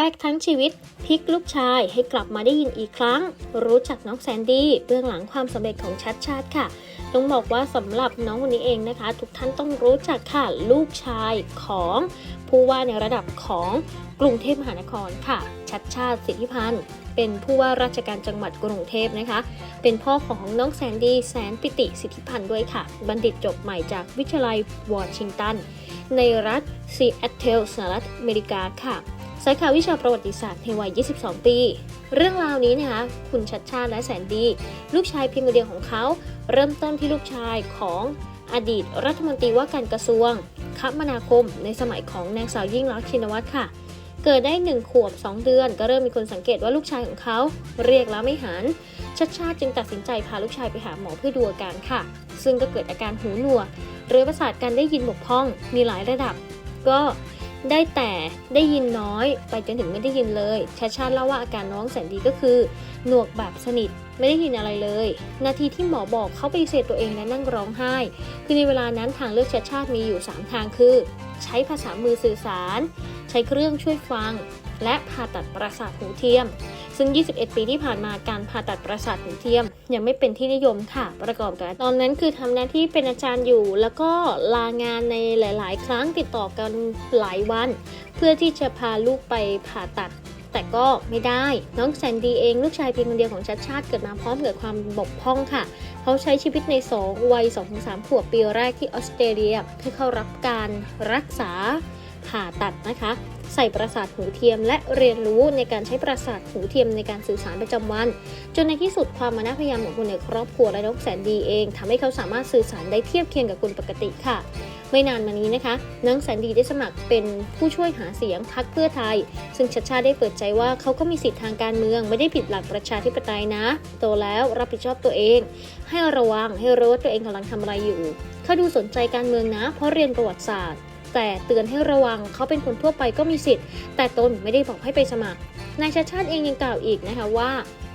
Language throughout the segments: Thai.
แลกทั้งชีวิตพลิกลูกชายให้กลับมาได้ยินอีกครั้ง รู้จักน้องแซนดี้เบื้องหลังความสำเร็จของชัดชาติค่ะต้องบอกว่าสำหรับน้องคนนี้เองนะคะ ทุกท่านต้องรู้จักค่ะลูกชายของผู้ว่าในระดับของกรุงเทพมหานครค่ะ ชัดชาติสิทธิพันธ์เป็นผู้ว่าราชการจังหวัดกรุงเทพนะคะ เป็นพ่อของน้องแซนดี้แสนปิติสิทธิพันธ์ด้วยค่ะ บัณฑิตจบใหม่จากวิทยาลัยวอชิงตัน ในรัฐซีแอตเทลสหรัฐอเมริกาค่ะ สาขาวิชาประวัติศาสตร์ในวัย 22 ปี เรื่องราวนี้นะคะ คุณชัดชาติและแสนดี ลูกชายเพียงคนเดียวของเขา เริ่มต้นที่ลูกชายของอดีตรัฐมนตรีว่าการกระทรวงคมนาคมในสมัยของนางสาวยิ่งรักษณ์ชินวัตรค่ะ เกิดได้ 1 ขวบ 2 เดือน ก็เริ่มมีคนสังเกตว่าลูกชายของเขา เรียกแล้วไม่หัน ชัดชาติจึงตัดสินใจพาลูกชายไปหาหมอเพื่อดูอาการค่ะ ซึ่งก็เกิดอาการหูหนวกเรือประสาทการได้ยินบกพร่องมีหลายระดับ ก็ ได้แต่ได้ยินน้อยไปจนถึงไม่ได้ยินเลยชาชาติเล่าว่าอาการน้องแสนดีก็คือ หนวกแบบสนิทไม่ได้ยินอะไรเลย นาทีที่หมอบอกเขาไปเสธตัวเองและนั่งร้องไห้ คือในเวลานั้นทางเลือกชาชาติมีอยู่ 3 ทางคือ ใช้ภาษามือสื่อสาร ใช้เครื่องช่วยฟัง และผ่าตัดประสาทหูเทียม ซึ่ง 21 ปีที่ผ่านมาการผ่าตัดประสาทหูเทียม ยังไม่เป็นที่นิยมค่ะ ประกอบกับตอนนั้นคือทำหน้าที่เป็นอาจารย์อยู่ แล้วก็ลางานในหลาย ๆ ครั้งติดต่อกันหลายวัน เพื่อที่จะพาลูกไปผ่าตัดแต่ก็ไม่ได้ น้องแซนดีเองลูกชายเพียงคนเดียวของชัดชาติเกิดมาพร้อมกับความบกพร่องค่ะ เขาใช้ชีวิตใน2วัย 2-3 ขวบปีแรกที่ออสเตรเลียที่เข้ารับการรักษาผ่าตัดนะคะ ใส่ประสาทหูเทียม และเรียนรู้ในการใช้ประสาทหูเทียมในการสื่อสารประจำวัน จนในที่สุดความมานะพยายามของคนในครอบครัวและน้องแสนดีเองทำให้เขาสามารถสื่อสารได้เทียบเคียงกับคนปกติค่ะไม่นานมานี้นะคะน้องแสนดีได้สมัครเป็นผู้ช่วยหาเสียงพักเพื่อไทย ซึ่งชัดชาได้เปิดใจว่าเขาก็มีสิทธิทางการเมืองไม่ได้ผิดหลักประชาธิปไตยนะ โตแล้วรับผิดชอบตัวเอง ให้ระวังให้รู้ว่าตัวเองกำลังทำอะไรอยู่ เขาดูสนใจการเมืองนะ เพราะเรียนประวัติศาสตร์ แต่เตือนให้ระวังเขาเป็นคนทั่วไปก็มีสิทธิ์ แต่ตนไม่ได้บอกให้ไปสมัครนายชาชาติเองยังกล่าวอีกนะคะว่า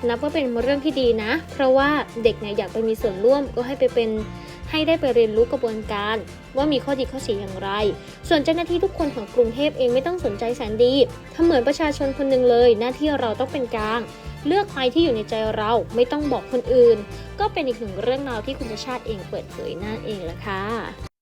นับว่าเป็นเรื่องที่ดีนะ เพราะว่าเด็กเนี่ยอยากไปมีส่วนร่วมก็ให้ไปเป็นให้ได้ไปเรียนรู้กระบวนการ ว่ามีข้อดีข้อเสียอย่างไร ส่วนเจ้าหน้าที่ทุกคนของกรุงเทพเองไม่ต้องสนใจแสนดีทำเหมือนประชาชนคนหนึ่งเลย หน้าที่เราต้องเป็นกลาง เลือกใครที่อยู่ในใจเราไม่ต้องบอกคนอื่น ก็เป็นอีกหนึ่งเรื่องราวที่คุณชาติเองเปิดเผยนั่นเองละค่ะ